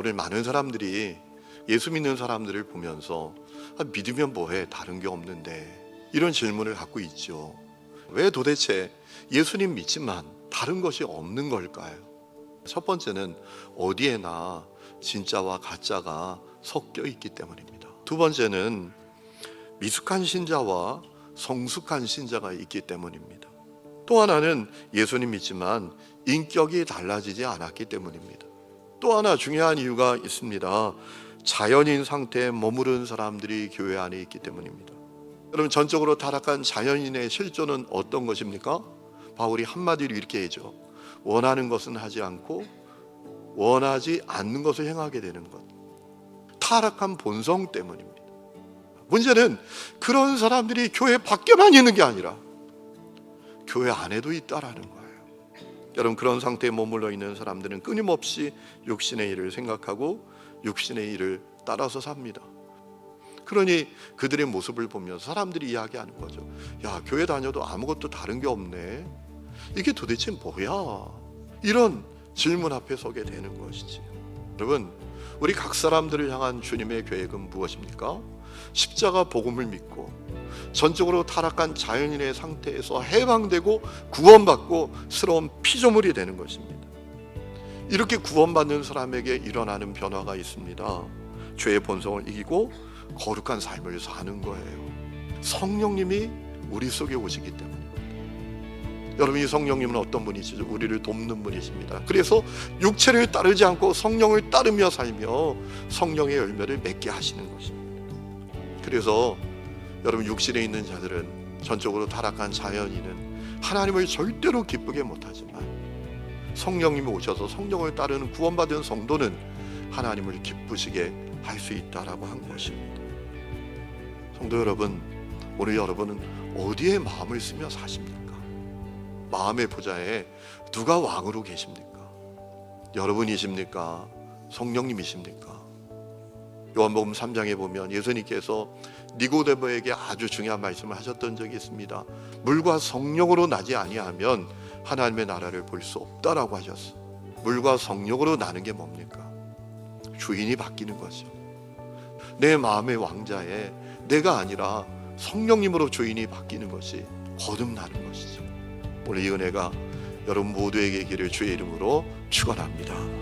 오늘 많은 사람들이 예수 믿는 사람들을 보면서 아, 믿으면 뭐해 다른 게 없는데 이런 질문을 갖고 있죠. 왜 도대체 예수님 믿지만 다른 것이 없는 걸까요? 첫 번째는 어디에나 진짜와 가짜가 섞여 있기 때문입니다. 두 번째는 미숙한 신자와 성숙한 신자가 있기 때문입니다. 또 하나는 예수님 믿지만 인격이 달라지지 않았기 때문입니다. 또 하나 중요한 이유가 있습니다. 자연인 상태에 머무른 사람들이 교회 안에 있기 때문입니다. 여러분 전적으로 타락한 자연인의 실존은 어떤 것입니까? 바울이 한마디로 이렇게 해죠. 원하는 것은 하지 않고 원하지 않는 것을 행하게 되는 것. 타락한 본성 때문입니다. 문제는 그런 사람들이 교회 밖에만 있는 게 아니라 교회 안에도 있다라는 거예요. 여러분 그런 상태에 머물러 있는 사람들은 끊임없이 육신의 일을 생각하고 육신의 일을 따라서 삽니다. 그러니 그들의 모습을 보면서 사람들이 이야기하는 거죠. 야, 교회 다녀도 아무것도 다른 게 없네. 이게 도대체 뭐야? 이런 질문 앞에 서게 되는 것이지. 여러분, 우리 각 사람들을 향한 주님의 계획은 무엇입니까? 십자가 복음을 믿고 전적으로 타락한 자연인의 상태에서 해방되고 구원받고 스러운 피조물이 되는 것입니다. 이렇게 구원받는 사람에게 일어나는 변화가 있습니다. 죄의 본성을 이기고 거룩한 삶을 사는 거예요. 성령님이 우리 속에 오시기 때문에. 여러분 이 성령님은 어떤 분이시죠? 우리를 돕는 분이십니다. 그래서 육체를 따르지 않고 성령을 따르며 살며 성령의 열매를 맺게 하시는 것입니다. 그래서 여러분 육신에 있는 자들은 전적으로 타락한 자연인은 하나님을 절대로 기쁘게 못하지만 성령님이 오셔서 성령을 따르는 구원받은 성도는 하나님을 기쁘시게 할 수 있다라고 한 것입니다. 성도 여러분, 오늘 여러분은 어디에 마음을 쓰며 사십니까? 마음의 보좌에 누가 왕으로 계십니까? 여러분이십니까? 성령님이십니까? 요한복음 3장에 보면 예수님께서 니고데모에게 아주 중요한 말씀을 하셨던 적이 있습니다. 물과 성령으로 나지 아니하면 하나님의 나라를 볼 수 없다라고 하셨어. 물과 성령으로 나는 게 뭡니까? 주인이 바뀌는 거죠. 내 마음의 왕자에 내가 아니라 성령님으로 주인이 바뀌는 것이 거듭나는 것이죠. 오늘 이 은혜가 여러분 모두에게 길을 주의 이름으로 축원합니다.